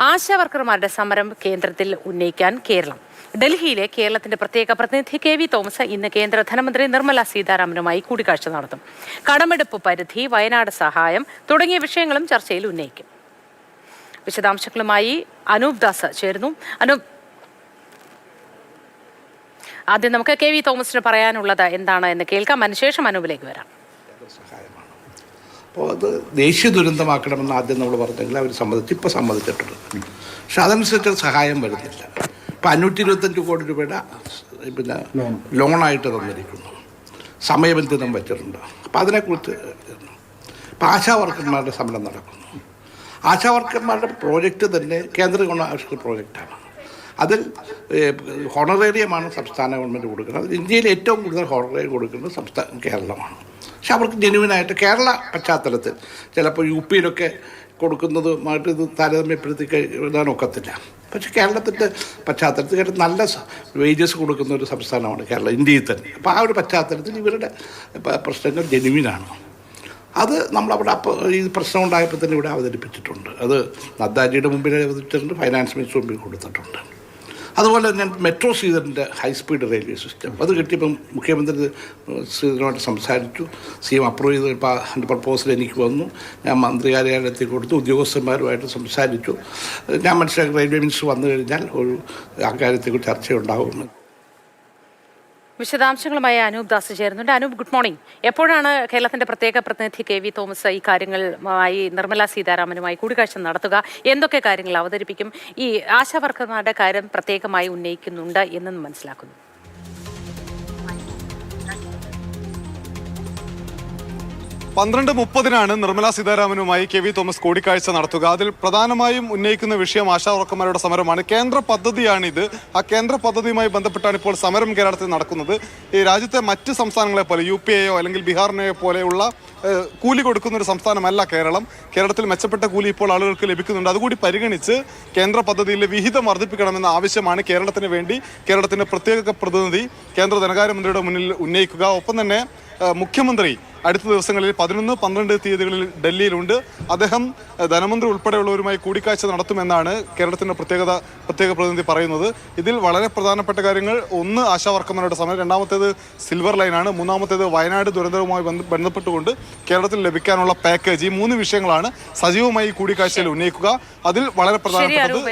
ആശാവർക്കർമാരുടെ സമരം കേന്ദ്രത്തിൽ ഉന്നയിക്കാൻ കേരളം. ഡൽഹിയിലെ കേരളത്തിന്റെ പ്രത്യേക പ്രതിനിധി കെ വി തോമസ് ഇന്ന് കേന്ദ്ര ധനമന്ത്രി നിർമ്മല സീതാരാമനുമായി കൂടിക്കാഴ്ച നടത്തും. കടമെടുപ്പ് പരിധി വയനാട് സഹായം തുടങ്ങിയ വിഷയങ്ങളും ചർച്ചയിൽ ഉന്നയിക്കും. വിശദാംശങ്ങളുമായി അനൂപ് ദാസ് ചേരുന്നു. അനൂപ് ആദ്യം നമുക്ക് കെ വി തോമസിന് പറയാനുള്ളത് എന്താണ് എന്ന് കേൾക്കാം. അതിനുശേഷം അനൂപിലേക്ക് വരാം. അപ്പോൾ അത് ദേശീയ ദുരന്തമാക്കണമെന്ന് ആദ്യം നമ്മൾ പറഞ്ഞെങ്കിൽ അവർ സമ്മതിച്ചു. ഇപ്പോൾ സമ്മതിച്ചിട്ടുണ്ട്. പക്ഷെ അതനുസരിച്ച് സഹായം വരുന്നില്ല. ഇപ്പം അഞ്ഞൂറ്റി ഇരുപത്തഞ്ച് കോടി രൂപയുടെ പിന്നെ ലോണായിട്ട് തന്നിരിക്കുന്നു. സമയബന്ധിതം വെച്ചിട്ടുണ്ട്. അപ്പം അതിനെക്കുറിച്ച് ഇപ്പം ആശാ വർക്കർമാരുടെ സമരം നടക്കുന്നു. ആശാ വർക്കർമാരുടെ പ്രോജക്റ്റ് തന്നെ കേന്ദ്ര ഗവൺമെന്റ് പ്രോജക്റ്റാണ്. അതിൽ ഹോണറേറിയമാണ് സംസ്ഥാന ഗവൺമെന്റ് കൊടുക്കുന്നത്. ഇന്ത്യയിൽ ഏറ്റവും കൂടുതൽ ഹോണറേറിയം കൊടുക്കുന്നത് സംസ്ഥാന കേരളമാണ്. പക്ഷെ അവർക്ക് ജെനുവിനായിട്ട് കേരള പശ്ചാത്തലത്തിൽ ചിലപ്പോൾ യു പിയിലൊക്കെ കൊടുക്കുന്നതുമായിട്ട് ഇത് താരതമ്യപ്പെടുത്തി എഴുതാൻ ഒക്കത്തില്ല. പക്ഷേ കേരളത്തിന്റെ പശ്ചാത്തലത്തിൽ കേരളം നല്ല വേജസ് കൊടുക്കുന്ന ഒരു സംസ്ഥാനമാണ് കേരളം ഇന്ത്യയിൽ തന്നെ. അപ്പോൾ ആ ഒരു പശ്ചാത്തലത്തിൽ ഇവരുടെ പ്രശ്നങ്ങൾ ജെനുവിനാണ്. അത് നമ്മളവിടെ അപ്പോൾ ഈ പ്രശ്നം ഉണ്ടായപ്പോൾ തന്നെ ഇവിടെ അവതരിപ്പിച്ചിട്ടുണ്ട്. അത് നദ്ദാജിയുടെ മുമ്പിൽ അവതരിപ്പിച്ചിട്ടുണ്ട് ഫൈനാൻസ് മിനിസ്റ്റർ മുമ്പിൽ കൊടുത്തിട്ടുണ്ട്. അതുപോലെ തന്നെ മെട്രോ ശ്രീധരന്റെ ഹൈ സ്പീഡ് റെയിൽവേ സിസ്റ്റം അത് കിട്ടിയപ്പം മുഖ്യമന്ത്രി ശ്രീധരനുമായിട്ട് സംസാരിച്ചു. സി എം അപ്രൂവ് ചെയ്ത് അതിന്റെ പ്രപ്പോസൽ എനിക്ക് വന്നു. ഞാൻ മന്ത്രി കാര്യാലയത്തിൽ കൊടുത്തു. ഉദ്യോഗസ്ഥന്മാരുമായിട്ട് സംസാരിച്ചു. ഞാൻ മനസ്സിലാക്കി റെയിൽവേ മിനിസ്റ്റർ വന്നു കഴിഞ്ഞാൽ ഒരു അക്കാര്യത്തെക്കുറിച്ച് ചർച്ചയുണ്ടാകുമെന്ന്. വിശദാംശങ്ങളുമായി അനൂപ് ദാസ് ചേരുന്നുണ്ട്. അനൂപ് ഗുഡ് മോർണിംഗ് എപ്പോഴാണ് കേരളത്തിന്റെ പ്രത്യേക പ്രതിനിധി കെ വി തോമസ് ഈ കാര്യങ്ങളുമായി നിർമ്മല സീതാരാമനുമായി കൂടിക്കാഴ്ച നടത്തുക? എന്തൊക്കെ കാര്യങ്ങൾ അവതരിപ്പിക്കും? ഈ ആശാവർക്കർമാരുടെ കാര്യം പ്രത്യേകമായി ഉന്നയിക്കുന്നുണ്ട് എന്നും മനസ്സിലാക്കുന്നു. പന്ത്രണ്ട് മുപ്പതിനാണ് നിർമ്മലാ സീതാരാമനുമായി കെ വി തോമസ് കൂടിക്കാഴ്ച നടത്തുക. അതിൽ പ്രധാനമായും ഉന്നയിക്കുന്ന വിഷയം ആശാ വർക്കർമാരുടെ സമരമാണ്. കേന്ദ്ര പദ്ധതിയാണിത്. ആ കേന്ദ്ര പദ്ധതിയുമായി ബന്ധപ്പെട്ടാണ് ഇപ്പോൾ സമരം കേരളത്തിൽ നടക്കുന്നത്. ഈ രാജ്യത്തെ മറ്റ് സംസ്ഥാനങ്ങളെ പോലെ യു പി എയോ അല്ലെങ്കിൽ ബീഹാറിനെയോ പോലെയുള്ള കൂലി കൊടുക്കുന്ന ഒരു സംസ്ഥാനമല്ല കേരളം. കേരളത്തിൽ മെച്ചപ്പെട്ട കൂലി ഇപ്പോൾ ആളുകൾക്ക് ലഭിക്കുന്നുണ്ട്. അതുകൂടി പരിഗണിച്ച് കേന്ദ്ര പദ്ധതിയിലെ വിഹിതം വർദ്ധിപ്പിക്കണമെന്ന ആവശ്യമാണ് കേരളത്തിന് വേണ്ടി കേരളത്തിന്റെ പ്രത്യേക പ്രതിനിധി കേന്ദ്ര ധനകാര്യമന്ത്രിയുടെ മുന്നിൽ ഉന്നയിക്കുക. ഒപ്പം തന്നെ മുഖ്യമന്ത്രി അടുത്ത ദിവസങ്ങളിൽ പതിനൊന്ന് പന്ത്രണ്ട് തീയതികളിൽ ഡൽഹിയിലുണ്ട്. അദ്ദേഹം ധനമന്ത്രി ഉൾപ്പെടെയുള്ളവരുമായി കൂടിക്കാഴ്ച നടത്തുമെന്നാണ് കേരളത്തിന്റെ പ്രത്യേകത പ്രത്യേക പ്രതിനിധി പറയുന്നത്. ഇതിൽ വളരെ പ്രധാനപ്പെട്ട കാര്യങ്ങൾ ഒന്ന് ആശാവർക്കന്മാരുടെ സമരം രണ്ടാമത്തേത് സിൽവർ ലൈനാണ് മൂന്നാമത്തേത് വയനാട് ദുരന്തവുമായി ബന്ധ- ബന്ധപ്പെട്ടുകൊണ്ട് കേരളത്തിൽ ലഭിക്കാനുള്ള പാക്കേജ് ഈ മൂന്ന് വിഷയങ്ങളാണ് സജീവമായി കൂടിക്കാഴ്ചയിൽ ഉന്നയിക്കുക. അതിൽ വളരെ പ്രധാനപ്പെട്ടത്